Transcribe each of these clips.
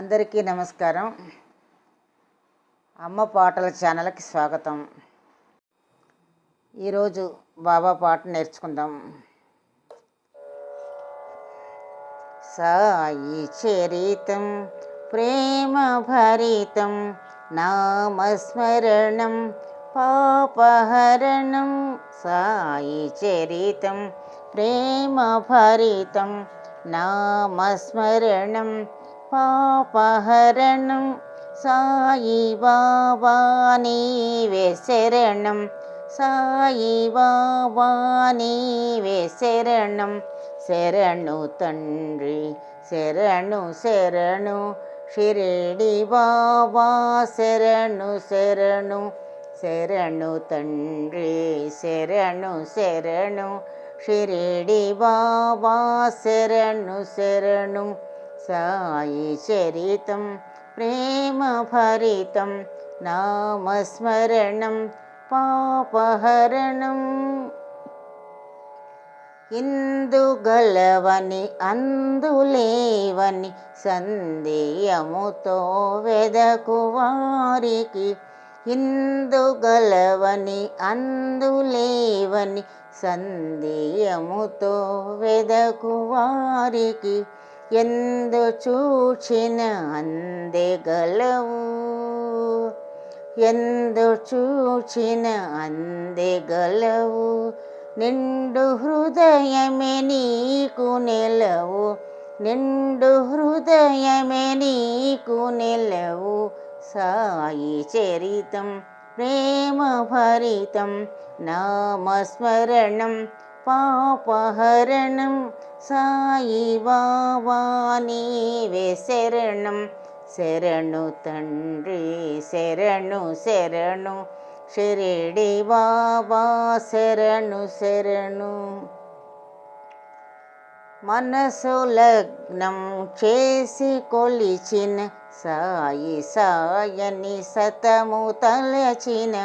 అందరికీ నమస్కారం. అమ్మ పాటల ఛానల్కి స్వాగతం. ఈరోజు బాబా పాట నేర్చుకుందాం. సాయి చరితం ప్రేమ భరితం నామస్మరణం పాపహరణం. సాయి చరితం ప్రేమ భరితం నామస్మరణం पापहरणं साबा नीवे शरणं सायि बाबा नीवे शरणु शरणुतण् शरणु शरणु शिरडि बाबा शरणु शरणु शरणु शरणुतण् शरणु शरणु शिरडि बाबा शरणु। సాయి చరితం ప్రేమ భరితం నామస్మరణం పాపహరణం. ఇందుగలవని అందులేవని సందేయముతో వెదకు వారికి. ఇందుగలవని అందులేవని సందేయముతో వెదకు వారికి. ఎందు చూచిన అందెగలవు ఎందు చూచిన అందెగలవు నిండు హృదయమే నీకు నెలవు. నిండు హృదయమే నీకు నెలవు. సాయి చరితం ప్రేమ భరితం నామస్మరణం పాపహరణం సాయి బాబా నీవే శరణు తండ్రి శరణు శరణు షిరిడి బాబా శరణు శరణు మనసు లగ్నం చేసి కొలిచిన సాయి సాయని సతము తలచిన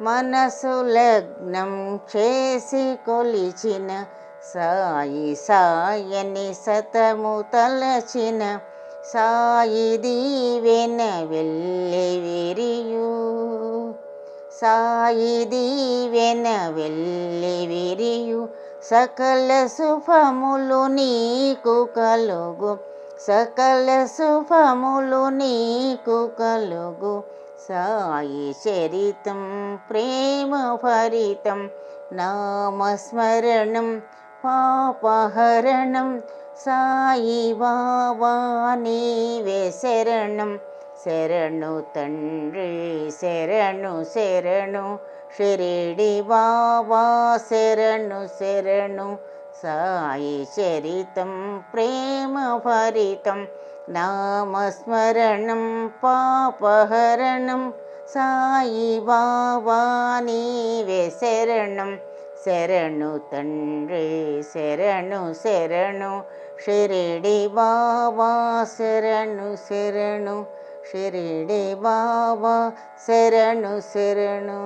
మనసు లగ్నం చేసి కొలిచిన సాయి సాయని సతము తలచిన సాయి దీవెన వెళ్ళి విరియు. సాయి దీవెన వెళ్ళి విరియు. సకల శుభములు నీకు కలుగు. సకల శుభములు నీకు కలుగు. सायि चरितं प्रेमभरितं नामस्मरणं पापहरणं सायि वाबा नीवे शरणं शरणु तण्डी शरणु शरणु शिरिडि वावा शरणु शरणु सायि चरितं प्रेमभरितं చరితం ప్రేమ భరితం నామస్మరణం పాపహరణం సాయి బాబా నీవే శరణం శరణు తండ్రి శరణు శరణు షిరిడి బాబా శరణు శరణు